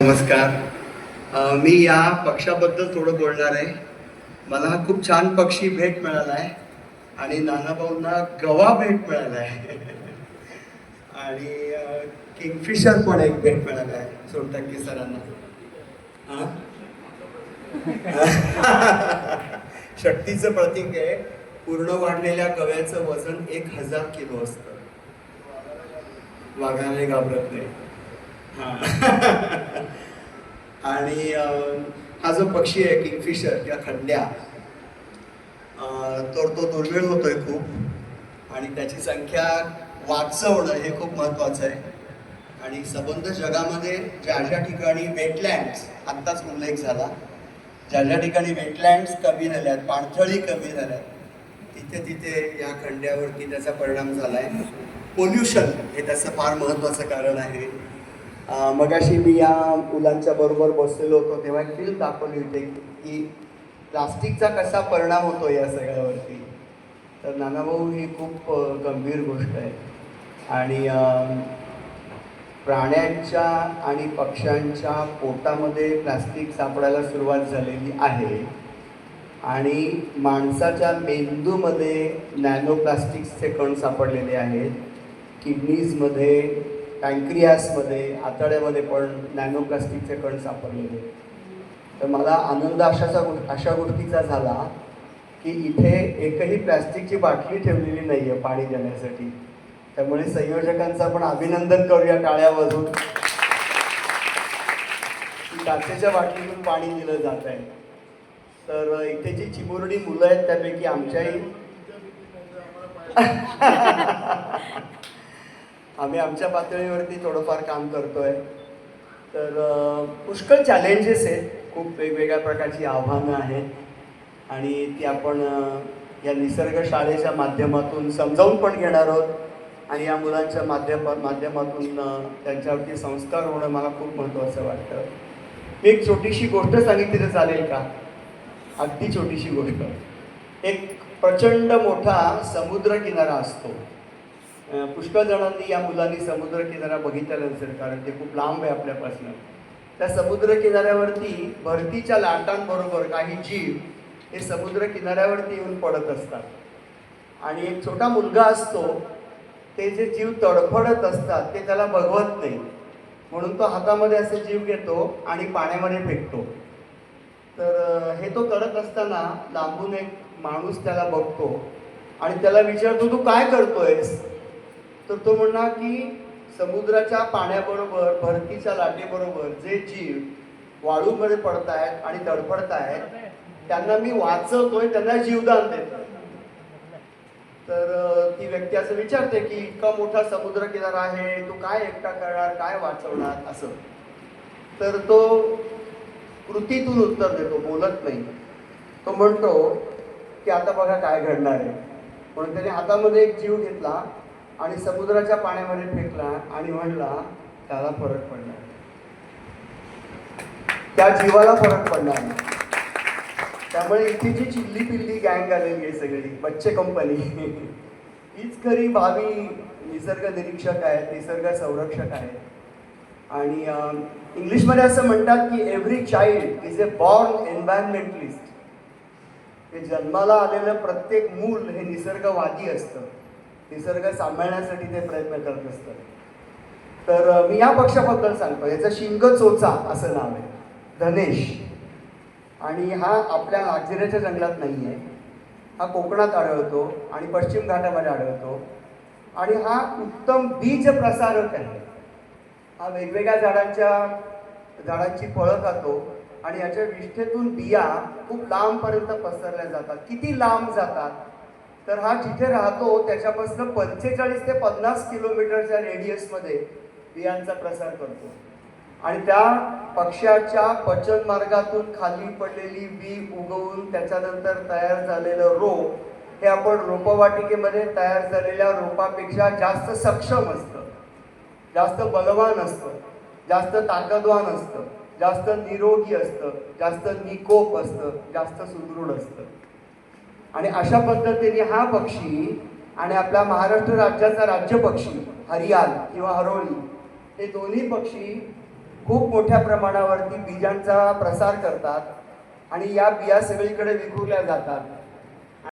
नमस्कार. मी या पक्षाबद्दल थोडं बोलणार आहे. मला हा खूप छान पक्षी भेट मिळाला आहे आणि नानाभाऊंना गवा भेट मिळाला आहे. आणि किंगफिशर पण एक भेट मिळाला आहे सोनटक्के सरांना. शक्तीचं प्रतीक आहे पूर्ण वाढलेल्या गव्याचं वजन एक हजार किलो असतं. वाघाने घाबरत नाही. हां. आणि हा जो पक्षी आहे किंगफिशर किंवा खंड्या तर तो दुर्मिळ होतोय खूप. आणि त्याची संख्या वाचवणं हे खूप महत्त्वाचं आहे. आणि सबंध जगामध्ये ज्या ज्या ठिकाणी वेटलँड्स आत्ताच उल्लेख झाला ज्या ज्या ठिकाणी वेटलँड्स कमी झाल्या आहेत पाणथळी कमी झाल्यात तिथे तिथे या खंड्यावरती त्याचा परिणाम झाला आहे पोल्युशन हे त्याचं फार महत्त्वाचं कारण आहे. मगाशी मी या मुलांच्या बरोबर बसलेलो होतो तेव्हा एक फिल्म दाखवली होती की प्लास्टिकचा कसा परिणाम होतो या सगळ्यावरती. तर नानाभाऊ ही खूप गंभीर गोष्ट आहे. आणि प्राण्यांच्या आणि पक्ष्यांच्या पोटामध्ये प्लास्टिक सापडायला सुरुवात झालेली आहे. आणि माणसाच्या मेंदूमध्ये नॅनो प्लास्टिक्सचे कण सापडलेले आहेत. किडनीजमध्ये पँक्रियासमध्ये आतड्यामध्ये पण नॅनोप्लास्टिकचे कण सापडलेले. तर मला आनंद अशाचा अशा गोष्टीचा झाला की इथे एकही प्लॅस्टिकची बाटली ठेवलेली नाही आहे पाणी देण्यासाठी. त्यामुळे संयोजकांचं आपण अभिनंदन करूया टाळ्या वाजवून. काचेच्या बाटलीतून पाणी दिलं जात आहे. तर इथे जी चिमुरडी मुलं आहेत त्यापैकी आमच्याही आम्ही आमच्या पातळीवरती थोडंफार काम करतोय. तर पुष्कळ चॅलेंजेस आहेत. खूप वेगवेगळ्या प्रकारची आव्हानं आहेत. आणि ती आपण या निसर्ग शाळेच्या माध्यमातून समजावून पण घेणार आहोत. आणि या मुलांच्या माध्यम माध्यमातून त्यांच्यावरती संस्कार होणं मला खूप महत्त्वाचं वाटतं. मी एक छोटीशी गोष्ट सांगितली तर चालेल का? अगदी छोटीशी गोष्ट. एक प्रचंड मोठा समुद्र किनारा असतो. पुष्कळ जणांनी या मुलांनी समुद्र किनारा बघितलेला नसेल कारण ते खूप लांब आहे आपल्यापासून. त्या समुद्र किनाऱ्यावरती भरतीच्या लाटांबरोबर काही जीव हे समुद्र किनाऱ्यावरती येऊन पडत असतात. आणि एक छोटा मुलगा असतो ते जे जीव तडफडत असतात ते त्याला बघवत नाही. म्हणून तो हातामध्ये असे जीव घेतो आणि पाण्यामध्ये फेकतो. तर हे तो करत असताना लांबून एक माणूस त्याला बघतो आणि त्याला विचारतो तू काय करतोयस? तर तो म्हणणार की समुद्राच्या पाण्याबरोबर भरतीच्या लाटेबरोबर जे जीव वाळूमध्ये पडतायत आणि तडफडतायत त्यांना मी वाचवतोय त्यांना जीवदान देतो तर ती व्यक्ती असं विचारते की इतका मोठा समुद्र किनारा आहे तो काय एकटा करणार काय वाचवणार असं. तर तो कृतीतून उत्तर देतो बोलत नाही. तो म्हणतो की आता बघा काय घडणार आहे. म्हणून त्याने हातामध्ये एक जीव घेतला आणि समुद्राच्या पाण्यामध्ये फेकला आणि म्हणला त्याला फरक पडणार त्या जीवाला फरक पडणार नाही. त्यामुळे इथे जी चिल्ली पिल्ली गँग आलेली आहे सगळी बच्चे कंपनी हीच खरी भावी निसर्ग निरीक्षक आहेत निसर्ग संरक्षक आहेत. आणि इंग्लिशमध्ये असं म्हणतात की every child is a born environmentalist हे जन्माला आलेलं प्रत्येक मूल हे निसर्गवादी असतं. निसर्ग सांभाळण्यासाठी ते प्रयत्न करत असतं तर मी या पक्षाबद्दल सांगतो. याचं शिंग चोचा असं नाव आहे. धनेश. आणि हा आपल्या नागझिऱ्याच्या जंगलात नाही आहे. हा कोकणात आढळतो आणि पश्चिम घाटामध्ये आढळतो. आणि हा उत्तम बीज प्रसारक आहे. हा वेगवेगळ्या झाडांच्या झाडांची फळं खातो आणि याच्या विष्ठेतून बिया खूप लांबपर्यंत पसरल्या जातात. किती लांब जातात? तर हा जिथे राहतो त्याच्यापासून पंचेचाळीस ते पन्नास किलोमीटरच्या रेडियसमध्ये बियांचा प्रसार करतो. आणि त्या पक्ष्याच्या पचन मार्गातून खाली पडलेली बी उगवून त्याच्यानंतर तयार झालेलं रोप हे आपण रोपवाटिकेमध्ये तयार झालेल्या रोपापेक्षा जास्त सक्षम असतं. जास्त बलवान असतं. जास्त ताकदवान असतं. जास्त निरोगी असतं. जास्त निकोप असतं. जास्त सुदृढ असतं. आणि अशा पद्धतीने हा पक्षी आणि आपल्या महाराष्ट्र राज्याचा राज्य पक्षी हरियाल किंवा हरोळी हे दोन्ही पक्षी खूप मोठ्या प्रमाणावरती बीजांचा प्रसार करतात आणि या बिया सगळीकडे विखुरल्या जातात.